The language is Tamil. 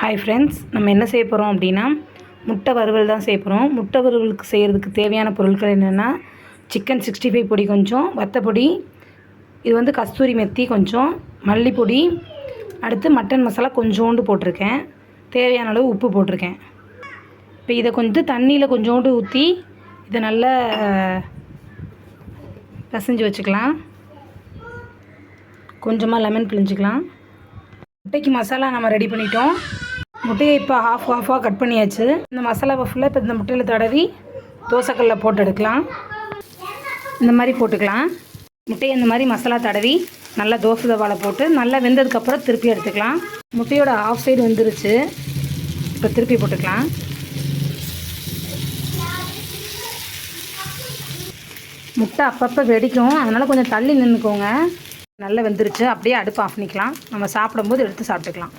ஹாய் ஃப்ரெண்ட்ஸ் நம்ம என்ன செய்ய போகிறோம் அப்படின்னா முட்டை வறுவல் தான் செய்ய போகிறோம் முட்டை வறுவலுக்கு செய்கிறதுக்கு தேவையான பொருட்கள் என்னென்னா சிக்கன் சிக்ஸ்டி ஃபைவ் பொடி கொஞ்சம் வத்தப்பொடி இது வந்து கஸ்தூரி மெத்தி கொஞ்சம் மல்லிப்பொடி அடுத்து மட்டன் மசாலா கொஞ்சோண்டு போட்டிருக்கேன். தேவையான அளவு உப்பு போட்டிருக்கேன். இப்போ இதை கொஞ்சம் தண்ணியில் கொஞ்சோண்டு ஊற்றி இதை நல்லா பிசைஞ்சு வச்சுக்கலாம். கொஞ்சமாக லெமன் பிழிஞ்சிக்கலாம். முட்டைக்கு மசாலா நம்ம ரெடி பண்ணிட்டோம். முட்டையை இப்போ ஆஃப் ஆஃபாக கட் பண்ணியாச்சு. இந்த மசாலாவை ஃபுல்லாக இப்போ இந்த முட்டையில் தடவி தோசைக்கல்ல போட்டு எடுக்கலாம். இந்த மாதிரி போட்டுக்கலாம். முட்டையை இந்த மாதிரி மசாலா தடவி நல்லா தோசை தவாலை போட்டு நல்லா வெந்ததுக்கப்புறம் திருப்பி எடுத்துக்கலாம். முட்டையோட ஆஃப் சைடு வந்துருச்சு. இப்போ திருப்பி போட்டுக்கலாம். முட்டை அப்பப்போ வெடிக்கும். அதனால் கொஞ்சம் தள்ளி நின்றுக்கோங்க நல்லா வெந்துருச்சு. அப்படியே அடுப்பு ஆஃப் பண்ணிக்கலாம். நம்ம சாப்பிடும்போது எடுத்து சாப்பிட்டுக்கலாம்.